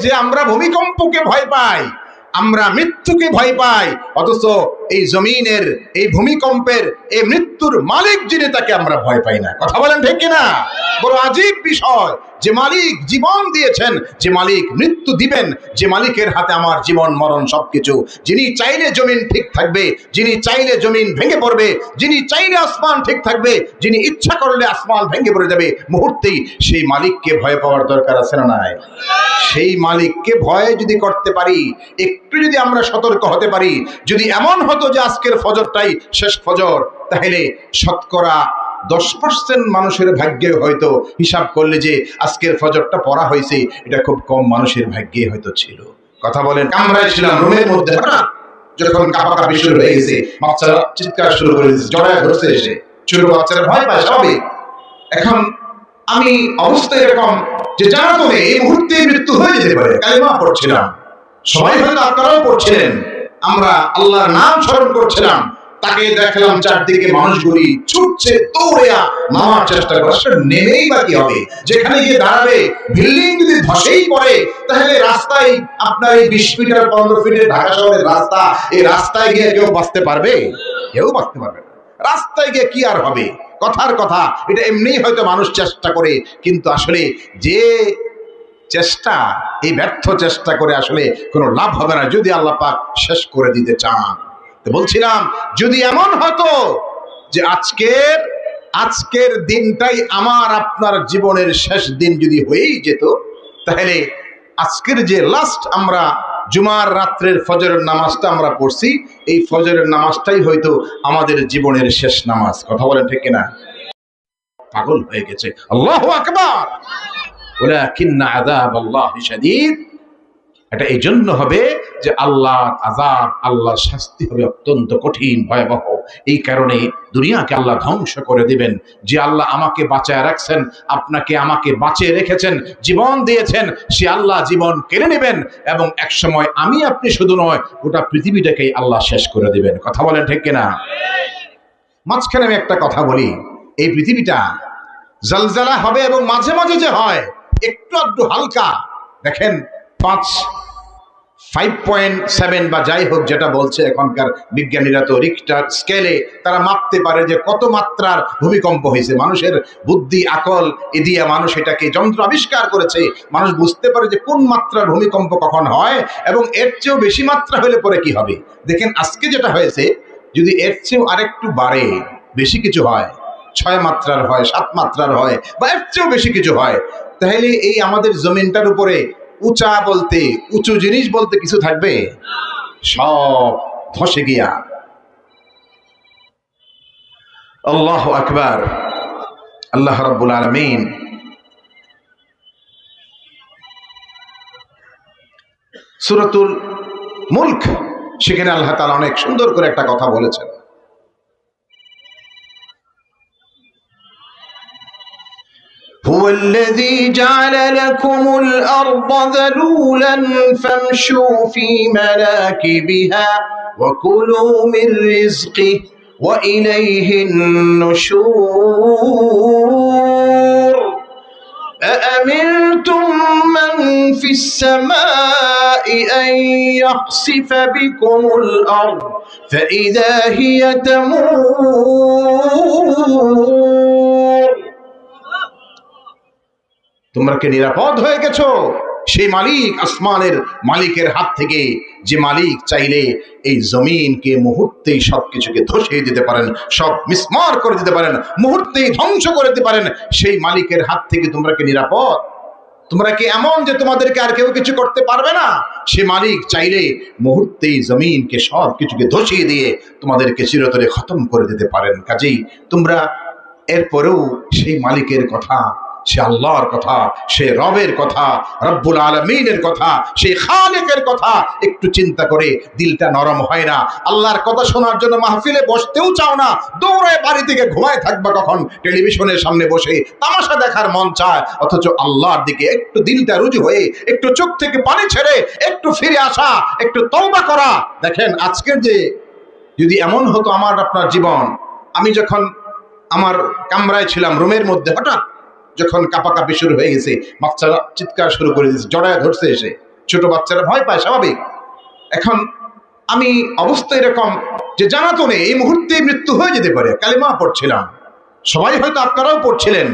যে আমরা ভূমিকম্পকে ভয় পাই, আমরা মৃত্যুকে ভয় পাই, অথচ এই জমিনের, এই ভূমিকম্পের, এই মৃত্যুর মালিক যিনি, তাকে আমরা ভয় পাই না। কথা বলেন ঠিক কিনা? বড় আজীব বিষয়। যে মালিক জীবন দিয়েছেন, যে মালিক মৃত্যু দিবেন, যে মালিকের হাতে আমার জীবন, মরণ সবকিছু, যিনি চাইলে জমিন ঠিক থাকবে, যিনি চাইলে জমিন ভেঙে পড়বে, যিনি চাইলে আসমান ঠিক থাকবে, যিনি ইচ্ছা করলে আসমান ভেঙে পড়ে যাবে, মুহূর্তেই সেই মালিককে ভয় পাওয়ার দরকার আছে না নাই? সেই মালিককে ভয় যদি করতে পারি, একটু যদি আমরা সতর্ক হতে পারি, যদি এমন হতো যে আজকের ফজরটাই শেষ ফজর, তাহলে শতকরা দশ পার্সেন্ট মানুষের ভাগ্যে হয়তো হিসাব করলে যে আজকের ফজরটা পড়া হয়েছে এটা খুব কম মানুষের ভাগ্যে হয়তো ছিল। কথা বলেন কামরায় ছিলাম রুমের মধ্যে যখন কাপাকাপি শুরু হয়ে গেছে বাচ্চারা চিৎকার শুরু করে দিয়েছে জড়ায় ধরছে এসে। ছোট বাচ্চারা ভয় পায় স্বাভাবিক। এখন আমি অবস্থা এরকম যে জানা তো নেই, এই মুহূর্তে মৃত্যু হয়ে যেতে পারে কালিমা পড়ছিলাম। সবাই হয়তো আপনারাও পড়ছিলেন। আমরা আল্লাহর নাম স্মরণ করছিলাম। তাকে দেখলাম চারদিকে মানুষগুলি ছুটছে দৌড়েয়া নামার চেষ্টা করে। আসলে নেমেই বা কি হবে? যেখানে গিয়ে দাঁড়াবে, বিল্ডিং যদি ধসেই পড়ে, তাহলে রাস্তায় আপনার এই বিশ মিটার, পনেরো ফিটের ঢাকা শহরের রাস্তা, এই রাস্তায় গিয়ে কেউ বাঁচতে পারবে? কেউ বাঁচতে পারবে রাস্তায় গিয়ে কি আর হবে? কথার কথা, এটা এমনি হয়তো মানুষ চেষ্টা করে, কিন্তু আসলে যে চেষ্টা, এই ব্যর্থ চেষ্টা করে আসলে কোনো লাভ হবে না, যদি আল্লাহ পাক শেষ করে দিতে চান। বলছিলাম, যদি এমন হতো যে আজকের আজকের দিনটাই আমার আপনার জীবনের শেষ দিন যদি হয়েই যেত, তাহলে আজকের যে লাস্ট আমরা জুমার রাত্রের ফজরের নামাজটা আমরা পড়ছি, এই ফজরের নামাজটাই হয়তো আমাদের জীবনের শেষ নামাজ। কথা বলেন ঠিক কিনা? পাগল হয়ে গেছে। আল্লাহ আকবার! ওলাকিন্না আযাব আল্লাহ শাদীদ। এটা এই জন্য হবে যে আল্লাহ আজাব আল্লাহ শাস্তি হবে অত্যন্ত কঠিন, ভয়াবহ। এই কারণে দুনিয়াকে আল্লাহ ধ্বংস করে দিবেন। যে আল্লাহ আমাকে বাঁচায় রাখছেন, আপনাকে আমাকে বাঁচিয়ে রেখেছেন, জীবন দিয়েছেন, সে আল্লাহ জীবন কেড়ে নেবেন এবং এক সময় আমি আপনি শুধু নয়, গোটা পৃথিবীটাকেই আল্লাহ শেষ করে দিবেন। কথা বলেন ঠিক কিনা? মাঝখানে আমি একটা কথা বলি। এই পৃথিবীটা জলজালা হবে এবং মাঝে মাঝে যে হয়, একটু একটু হালকা। দেখেন, পাঁচ ফাইভ পয়েন্ট সেভেন বা যাই হোক যেটা বলছে এখনকার বিজ্ঞানীরা তো রিক্টার স্কেলে তারা মাপতে পারে যে কত মাত্রার ভূমিকম্প হয়েছে। মানুষের বুদ্ধি, আকল এ দিয়ে মানুষ এটাকে যন্ত্র আবিষ্কার করেছে। মানুষ বুঝতে পারে যে কোন মাত্রার ভূমিকম্প কখন হয় এবং এর চেয়েও বেশি মাত্রা হলে পরে কি হবে। দেখেন, আজকে যেটা হয়েছে, যদি এর চেয়েও আরেকটু বাড়ে, বেশি কিছু হয়, ছয় মাত্রার হয়, সাত মাত্রার হয় বা এর চেয়েও বেশি কিছু হয়, তাহলে এই আমাদের জমিনটার উপরে উঁচা বলতে, উঁচু জিনিস বলতে কিছু থাকবে? সব ধসে গিয়া। আল্লাহ আকবার। আল্লাহ রব্বুল আলমিন। সুরতুল মুল্ক। সেখানে আল্লাহ তালা অনেক সুন্দর করে একটা কথা বলেছেন। الذي جعل لكم الأرض ذلولا فامشوا في مناكبها وكلوا من رزقه وإليه النشور. أأمنتم من في السماء أن يخسف بكم الأرض فإذا هي تمور؟ তোমরা কি নিরাপদ হয়ে গেছো? সেই মালিক আসমানের মালিকের হাত থেকে যে মালিক চাইলে এই জমিনকে মুহূর্তেই সবকিছুকে ধসিয়ে দিতে পারেন, সব মিসমার করে দিতে পারেন, মুহূর্তেই ধ্বংস করে দিতে পারেন, সেই মালিকের হাত থেকে তোমরা কি নিরাপদ? তোমরা কি এমন যে তোমাদেরকে আর কেউ কিছু করতে পারবে না? সে মালিক চাইলে মুহূর্তেই জমিনকে সব কিছুকে ধসিয়ে দিয়ে তোমাদেরকে চিরতরে খতম করে দিতে পারেন। কাজেই তোমরা এরপরেও সেই মালিকের কথা সে আল্লাহর কথা, সে রবের কথা, রব্বুল আলমিনের কথা, সে খালেকের কথা একটু চিন্তা করে দিলটা নরম হয় না। আল্লাহর কথা শোনার জন্য মাহফিলে বসতেও চাও না। দৌড়ায় বাড়ি থেকে ঘুমায় থাকবা কখন? টেলিভিশনের সামনে বসে তামাশা দেখার মন চায়। অথচ আল্লাহর দিকে একটু দিলটা রুজু হয়ে, একটু চোখ থেকে পানি ছেড়ে, একটু ফিরে আসা, একটু তওবা করা। দেখেন, আজকের যে যদি এমন হতো আমার আপনার জীবন, আমি যখন আমার কামরায় ছিলাম রুমের মধ্যে, হঠাৎ যখন কাপাকাপি শুরু হয়ে গেছে, বাচ্চারা চিৎকার শুরু করে দিয়েছে, জড়ায় ধরছে এসে। ছোট বাচ্চারা ভয় পায়, স্বাভাবিক। এখন আমি অবস্থা এরকম যে জানা তো নেই এই মুহূর্তে মৃত্যু হয়ে যেতে পারে, কালিমা পড়ছিলাম। সবাই হয়তো আপনারাও পড়ছিলেন।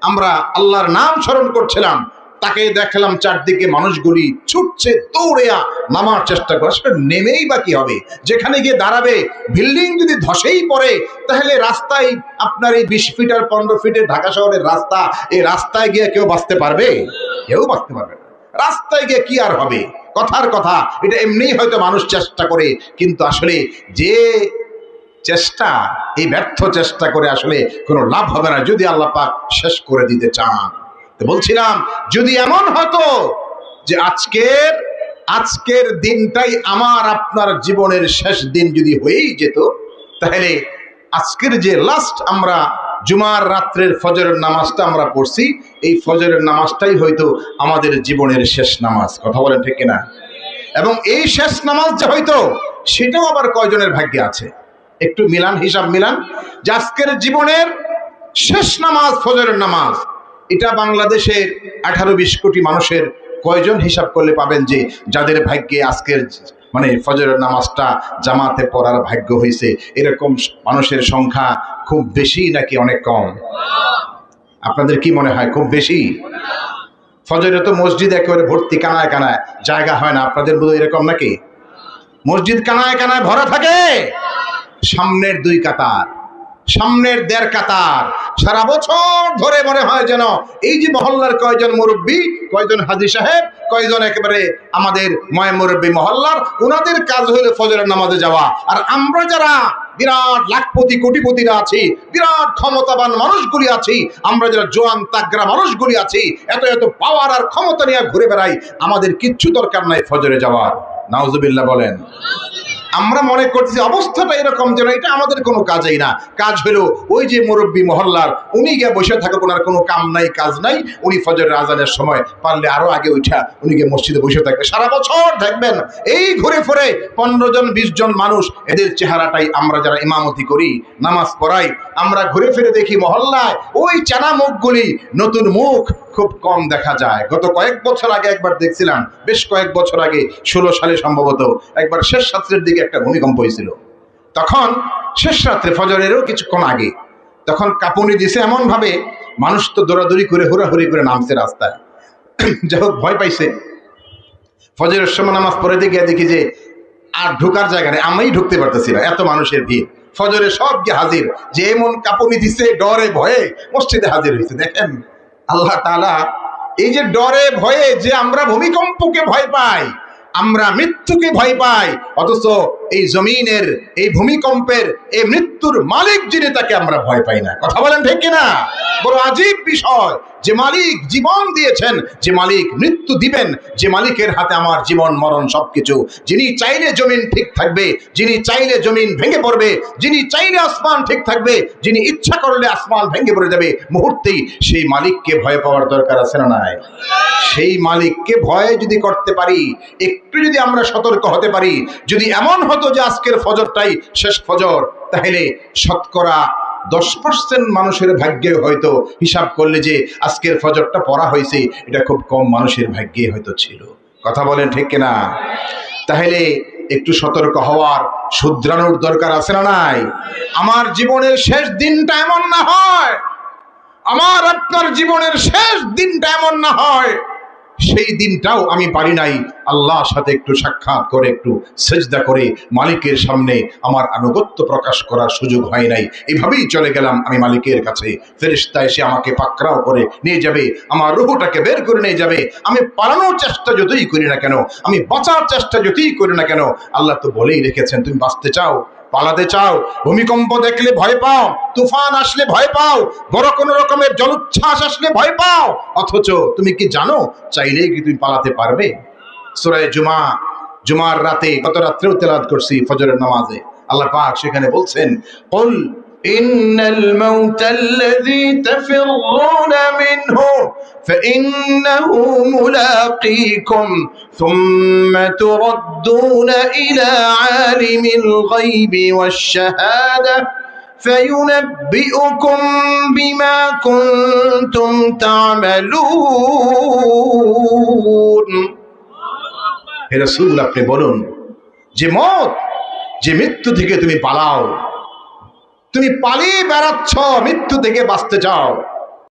আমরা আল্লাহর নাম স্মরণ করছিলাম। তাকে দেখলাম চারদিকে মানুষগুলি ছুটছে দৌড়েয়া নামার চেষ্টা করে। সেটা নেমেই বা কি হবে? যেখানে গিয়ে দাঁড়াবে, বিল্ডিং যদি ধসেই পড়ে, তাহলে রাস্তায় আপনার এই বিশ ফিট আর পনেরো ফিটের ঢাকা শহরের রাস্তা, এই রাস্তায় গিয়ে কেউ বাঁচতে পারবে? কেউ বাঁচতে পারবে রাস্তায় গিয়ে কি আর হবে? কথার কথা, এটা এমনিই হয়তো মানুষ চেষ্টা করে, কিন্তু আসলে যে চেষ্টা, এই ব্যর্থ চেষ্টা করে আসলে কোনো লাভ হবে না, যদি আল্লাহ পাক শেষ করে দিতে চান। বলছিলাম, যদি এমন হতো যে আজকের আজকের দিনটাই আমার আপনার জীবনের শেষ দিন যদি হয়েই যেত, তাহলে আজকের যে লাস্ট আমরা জুমার রাত্রের ফজরের নামাজটা আমরা পড়ছি, এই ফজরের নামাজটাই হয়তো আমাদের জীবনের শেষ নামাজ, কথা বলেন ঠিক কিনা? এবং এই শেষ নামাজ যে হয়তো, সেটাও আবার কয়জনের ভাগ্যে আছে? একটু মিলান, হিসাব মিলান, যে আজকের জীবনের শেষ নামাজ, ফজরের নামাজ এটা বাংলাদেশের আঠারো বিশ কোটি মানুষের কয়জন হিসাব করলে পাবেন যে যাদের ভাগ্যে আজকের মানে ফজরের নামাজটা জামাতে পড়ার ভাগ্য হয়েছে, এরকম মানুষের সংখ্যা খুব বেশি নাকি অনেক কম? আপনাদের কি মনে হয়, খুব বেশি? ফজরে তো মসজিদ একেবারে ভর্তি, কানায় কানায়, জায়গা হয় না, আপনাদের বোধ এরকম নাকি? মসজিদ কানায় কানায় ভরা থাকে, সামনের দুই কাতার। সামনের দেড় কাতার। সারা বছর ধরে মনে হয় যেন এই যে মহল্লার কয়জন মুরব্বী, কয়জন হাজি সাহেব, কয়জন একেবারে আমাদের ময় মুরব্বী মহল্লার ওনাদের কাজ হলো ফজরের নামাজে যাওয়া। আর আমরা যারা বিরাট লাখপতি, কোটিপতিরা আছি, বিরাট ক্ষমতাবান মানুষগুলি আছি, আমরা যারা জোয়ান তাগরা মানুষগুলি আছি, এত এত পাওয়ার আর ক্ষমতা নিয়ে ঘুরে বেড়াই, আমাদের কিচ্ছু দরকার নাই ফজরে যাওয়ার। নাউজুবিল্লাহ বলেন। আমরা মনে করছি অবস্থাটা এরকম যেন এটা আমাদের কোনো কাজেই না। কাজ হলো ওই যে মুরব্বী মহল্লার, উনি গিয়ে বসে থাকুক, ওনার কোনো কাম নাই, কাজ নাই, উনি ফজরের আজানের সময় পারলে আরও আগে উঠা, উনি গিয়ে মসজিদে বসে থাকবে। সারা বছর থাকবেন। এই ঘুরে ফিরে পনেরো জন, বিশ জন মানুষ, এদের চেহারাটাই আমরা যারা ইমামতি করি, নামাজ পড়াই, আমরা ঘুরে ফিরে দেখি মহল্লায় ওই চানা মুখগুলি নতুন মুখ খুব কম দেখা যায়। গত কয়েক বছর আগে একবার দেখছিলাম, বেশ কয়েক বছর আগে, ষোলো সালে সম্ভবত, একবার শেষ রাত্রের দিকে একটা ভূমিকম্প হয়েছিল। তখন শেষ রাত্রে ফজরেরও কিছুক্ষণ আগে, তখন কাঁপুনি দিছে এমন ভাবে মানুষ তো দৌড়াদৌড়ি করে হুড়াহুড়ি করে নামছে রাস্তায়। যাই হোক, ভয় পাইছে। ফজরের সময় নামাজ পড়ে গিয়ে দেখি যে, আর ঢোকার জায়গা নেই আমি ঢুকতে পারতেছি না, এত মানুষের ভিড়। ফজরে সব গিয়ে হাজির, যে এমন কাঁপুনি দিছে, ডরে, ভয়ে মসজিদে হাজির হয়েছে, দেখেন। আল্লাহ তালা এই যে ডরে ভয়ে যে আমরা ভূমিকম্পকে ভয় পাই, আমরা মৃত্যুকে ভয় পাই, অথচ এই জমিনের, এই ভূমিকম্পের, এই মৃত্যুর মালিক যিনি তাকে আমরা ভয় পাই না। কথা বলেন ঠিক কিনা? বড় আজীব বিষয়। যে মালিক জীবন দিয়েছেন, যে মালিক মৃত্যু দিবেন, যে মালিকের হাতে আমার জীবন, মরণ সবকিছু, যিনি চাইলে জমিন ঠিক থাকবে, যিনি চাইলে জমিন ভেঙে পড়বে, যিনি চাইলে আসমান ঠিক থাকবে, যিনি ইচ্ছা করলে আসমান ভেঙে পড়ে যাবে, মুহূর্তেই সেই মালিককে ভয় পাওয়ার দরকার আছে না নাই? সেই মালিককে ভয় যদি করতে পারি, একটু যদি আমরা সতর্ক হতে পারি, যদি এমন হতো যে আজকের ফজরটাই শেষ ফজর, তাহলে শতকরা দশ পার্সেন্ট মানুষের ভাগ্যে হয়তো হিসাব করলে যে আজকের ফজরটা পড়া হয়েছে, এটা খুব কম মানুষের ভাগ্যে হয়তো ছিল। কথা বলেন ঠিক কিনা? তাহলে একটু সতর্ক হওয়ার শুধরানোর দরকার আছে না নাই? আমার জীবনের শেষ দিনটা এমন না হয়। আমার আপনার জীবনের শেষ দিনটা এমন না হয়। সেই দিনটাও আমি পারি নাই। আল্লাহর সাথে একটু সাক্ষাৎ করে, একটু সেজদা করে মালিকের সামনে আমার আনুগত্য প্রকাশ করার সুযোগ হয় নাই। এভাবেই চলে গেলাম আমি মালিকের কাছে। ফেরিস্তা এসে আমাকে পাকড়াও করে নিয়ে যাবে। আমার রুহুটাকে বের করে নিয়ে যাবে। আমি পালানোর চেষ্টা যতই করি না কেন, আমি বাঁচার চেষ্টা যতই করি না কেন, আল্লাহ তো বলেই রেখেছেন, তুমি বাঁচতে চাও। পালাতে চাও, ভূমিকম্প দেখলে ভয় পাও, তুফান আসলে ভয় পাও, বড় কোনো রকমের জলোচ্ছ্বাস আসলে ভয় পাও, অথচ তুমি কি জানো, চাইলেই কি তুমি পালাতে পারবে? সুরায় জুমা, জুমার রাতে গত রাত্রেও তেলাদ করছি ফজরের নামাজে। আল্লাহ পাক সেখানে বলছেন, কল إن الموت الذي تفرون منه فإنه ملاقيكم ثم تردون إلى عالم الغيب والشهادة فينبئكم بما كنتم تعملون হে রসুল আপনি বলুন যে মত যে মৃত্যু থেকে তুমি পালাও তুমি পালিয়ে বেড়াচ্ছ মৃত্যু থেকে বাঁচতে চাও।